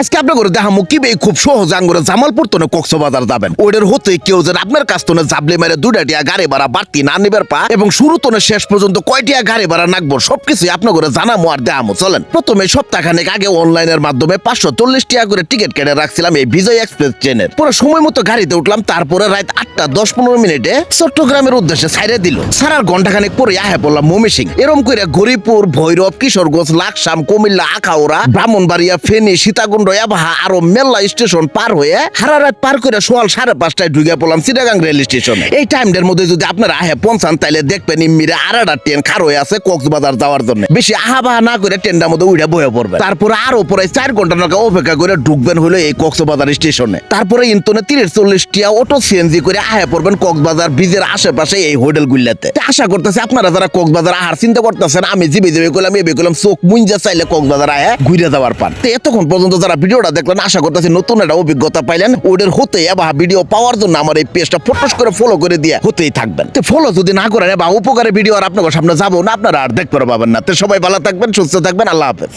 আজকে আপনার করে দেখা কি বে খুব সহজ আঙ্গুরে জামালপুর তো কক্সবাজার যাবেন। ওইটার হতে কেউ যেন আপনার কাছ তো জাবলে মেরে দুটা টিয়া গাড়ি ভাড়া বাড়তি না নিবার পা এবং শুরু তো শেষ পর্যন্ত কয়টিয়া গাড়ি ভাড়া নাকবো সবকিছু আপনার করে জানামো আর দেখামো। চলেন, প্রথমে সপ্তাহখানেক আগে অনলাইনের মাধ্যমে পাঁচশো চল্লিশ টিয়া করে টিকিট কেটে রাখছিলাম এই বিজয় এক্সপ্রেস ট্রেনের। পুরো সময় মতো গাড়িতে উঠলাম, তারপরে রাত আটটা দশ পনেরো মিনিটে চট্টগ্রামের উদ্দেশ্যে ছাইড়ে দিল। সারার ঘন্টাখানেক পরে আহে পড়লাম মমিসিং। এরম করে গরিপুর ভৈরব, কিশোরগঞ্জ, লাকসাম, কুমিল্লা, আখাউড়া, ব্রাহ্মণবাড়িয়া, ফেনী, সীতাকুণ্ড, ইয়াবাহা আরও মেলা স্টেশন পার হয়ে হারা রাত পার করে সোয়াল সাড়ে পাঁচটায় ঢুকে পড়লাম চিটাগাং রেল স্টেশনে। এই টাইমটার মধ্যে যদি আপনারা আহে পৌঁছান, তাইলে দেখবেন ইমিরে আড়াটা ট্রেন খার হয়ে আছে কক্সবাজার যাওয়ার জন্য। বেশি আহাবাহা না করে ট্রেনটার মধ্যে উঠে বয়ে পড়বে। তারপরে আরও পরে চার ঘণ্টা নাকা অপেক্ষা করে ঢুকবেন হলো এই কক্সবাজার স্টেশনে। তারপরে ইন্তনে তিরিশ চল্লিশ টিয়া অটো সিএনজি করে আহে পড়বেন কক্সবাজার ব্রিজের আশেপাশে এই হোটেল গুল্লাতে আশা করতেছি আপনারা যারা কক্সবাজার আহার চিন্তা করতেছেন, আমি জিবি জিবি করলাম এবে করলাম চোখ মুঞ্জা চাইলে কক্সবাজার আহে, ঘুরে যাওয়ার পান। তো এতক্ষণ পর্যন্ত যারা ভিডিওটা দেখলেন, আশা করতেছি নতুন একটা অভিজ্ঞতা পাইলেন। ওদের হতে বা ভিডিও পাওয়ার জন্য আমার এই পেজটা ফটোস করে ফলো করে দিয়ে হতেই থাকবেন। তো ফলো যদি না করেন বা উপকারে ভিডিও আর আপনার সামনে যাব না, আপনারা আর দেখতে পাবেন না। তো সবাই ভালো থাকবেন, সুস্থ থাকবেন, আল্লাহ হাফেজ।